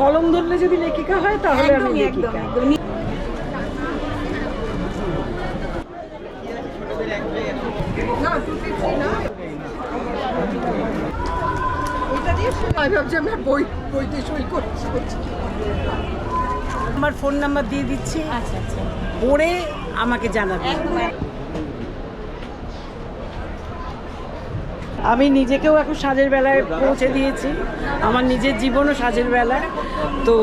কলম ধরলে যদি লেখিকা হয় তাহলে আমি লেখিকা। আমার ফোন নাম্বার দিয়ে দিচ্ছি। আচ্ছা আচ্ছা। পড়ে আমাকে জানাবে। আমি নিজেকেও এখন সাজের বেলায় পৌঁছে দিয়েছি। আমার নিজের জীবনও সাজের বেলায়। তো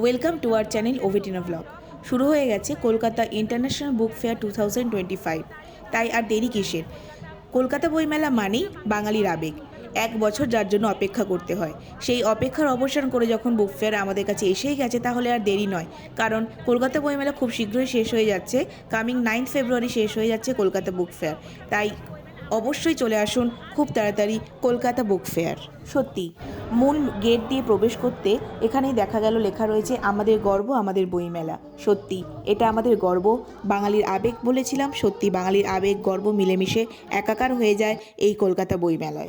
ওয়েলকাম টু আওয়ার চ্যানেল ওভেটিনা ব্লগ শুরু হয়ে গেছে Kolkata international book fair two thousand twenty five তাই আর দেরি কিসের? কলকাতা বইমেলা মানেই বাঙালির আবেগ। এক বছর যার জন্য অপেক্ষা করতে হয়। সেই অপেক্ষার অবসান করে যখন বুক ফেয়ার আমাদের কাছে এসেই গেছে, তাহলে আর দেরি নয়। কারণ কলকাতা বইমেলা খুব শীঘ্রই শেষ হয়ে যাচ্ছে। কামিং নাইন্থ ফেব্রুয়ারি শেষ হয়ে যাচ্ছে কলকাতা বুক ফেয়ার। তাই অবশ্যই চলে আসুন খুব তাড়াতাড়ি কলকাতা বুক ফেয়ার। সত্যি মূল গেট দিয়ে প্রবেশ করতে এখানেই দেখা গেল লেখা রয়েছে, আমাদের গর্ব, আমাদের বইমেলা। সত্যি, এটা আমাদের গর্ব। বাঙালির আবেগ বলেছিলাম, সত্যি, বাঙালির আবেগ, গর্ব মিলেমিশে একাকার হয়ে যায় এই কলকাতা বইমেলায়।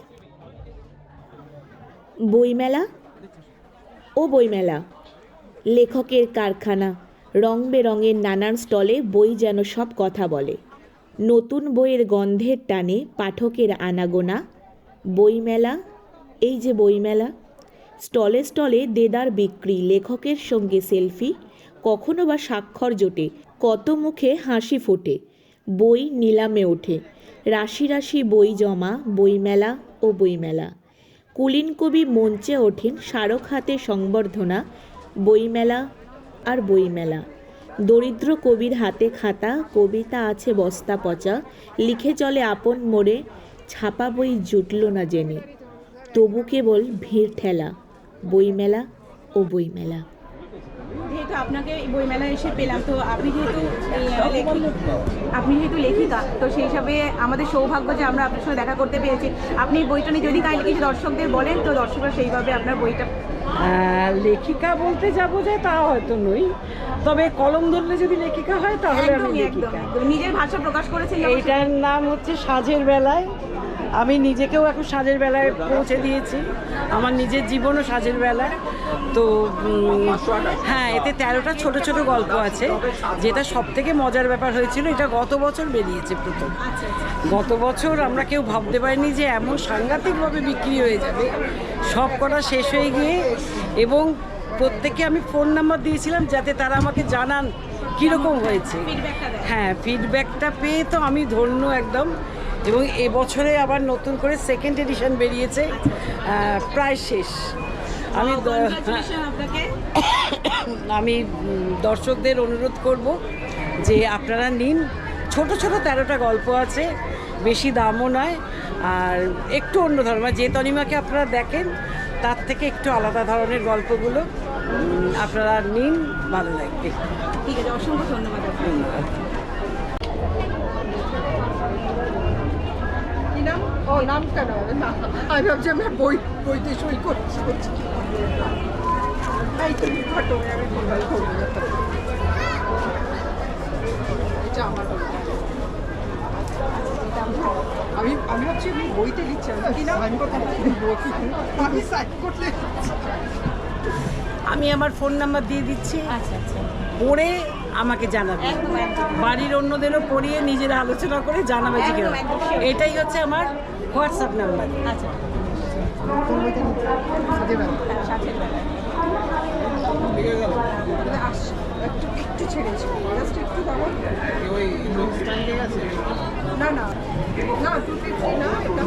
বইমেলা ও বইমেলা। লেখকের কারখানা, রং বেরঙের নানান স্টলে বই যেন সব কথা বলে। নতুন বইয়ের গন্ধের টানে পাঠকের আনাগোনা। বইমেলা, এই যে বইমেলা। স্টলে স্টলে দেদার বিক্রি, লেখকের সঙ্গে সেলফি, কখনো বা স্বাক্ষর জোটে, কত মুখে হাসি ফোটে। বই নিলামে ওঠে, রাশি রাশি বই জমা, বইমেলা ও বইমেলা। কুলীন কবি মঞ্চে ওঠেন স্মারক হাতে সংবর্ধনা, বইমেলা আর বইমেলা। দরিদ্র কবির হাতে খাতা, কবিতা আছে বস্তা পচা, লিখে চলে আপন মোড়ে, ছাপা বই জুটল না জেনে। তবু কেবল ভিড় ঠেলা, বইমেলা ও বইমেলা। যেহেতু আপনাকে বইমেলায় এসে পেলাম তো আপনি যেহেতু আপনি যেহেতু লেখিকা তো সেই হিসাবে আমাদের সৌভাগ্য যে আমরা আপনার সঙ্গে দেখা করতে পেরেছি। আপনি বইটা নিয়ে যদি কাইন্ডলি কিছু দর্শকদের বলেন তো দর্শকরা সেইভাবে আপনার বইটা লেখিকা বলতে যাব যে তা হয়তো নই। তবে কলম ধরলে যদি লেখিকা হয় তাহলে আমি একদম লেখিকা। নিজের ভাষা প্রকাশ করেছেন এইটার নাম হচ্ছে সাজের বেলায়। আমি নিজেকেও এখন সাজের বেলায় পৌঁছে দিয়েছি। আমার নিজের জীবনও সাজের বেলায়। তো হ্যাঁ এতে তেরোটা ছোট ছোট গল্প আছে যেটা সব থেকে মজার ব্যাপার হয়েছিল এটা গত বছর বেরিয়েছে প্রথম। গত বছর আমরা কেউ ভাবতে পারিনি যে এমন সাংঘাতিকভাবে বিক্রি হয়ে যাবে। সব কটা শেষ হয়ে গিয়ে এবং প্রত্যেকে আমি ফোন নাম্বার দিয়েছিলাম যাতে তারা আমাকে জানান কীরকম হয়েছে। হ্যাঁ ফিডব্যাকটা পেয়ে তো আমি ধন্য একদম। এবং এবছরে আবার নতুন করে সেকেন্ড এডিশন বেরিয়েছে প্রায় শেষ। আমি আপনাকে। আমি দর্শকদের অনুরোধ করব যে আপনারা নিন। ছোট ছোট তেরোটা গল্প আছে বেশি দামও নয় আর একটু অন্য ধরনের। যে তনিমাকে আপনারা দেখেন তার থেকে একটু আলাদা ধরনের গল্পগুলো আপনারা নিন ভালো লাগবে। ঠিক আছে অসংখ্য ধন্যবাদ ধন্যবাদ কি নাম ও নাম কেন না আমি ভাবছি আমি বই বইতে সই করছি করছি এই তুমি ফটো আমি মোবাইল করব এটা আমার বই। এটা আমার। আমি আমি ভাবছি আমি বইতে লিখছি আমি কি নাম? আমি সাইন করতে আমি আমার ফোন নাম্বার দিয়ে দিচ্ছি। আচ্ছা আচ্ছা। পড়ে আমাকে জানাবে। বাড়ির অন্যদেরও পড়িয়ে নিজেরা আলোচনা করে জানাবে যে। এটাই হচ্ছে আমার হোয়াটসঅ্যাপ নাম্বার। আচ্ছা। একটু একটু ছেড়েছি জাস্ট একটু দাও না না না টু ফিফটি না এটা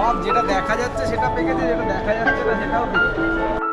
সব যেটা দেখা যাচ্ছে সেটা পেকেছে যেটা দেখা যাচ্ছে না সেটাও পেকেছে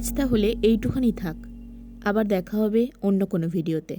আজ তাহলে এইটুখানি থাক। আবার দেখা হবে অন্য কোনো ভিডিওতে।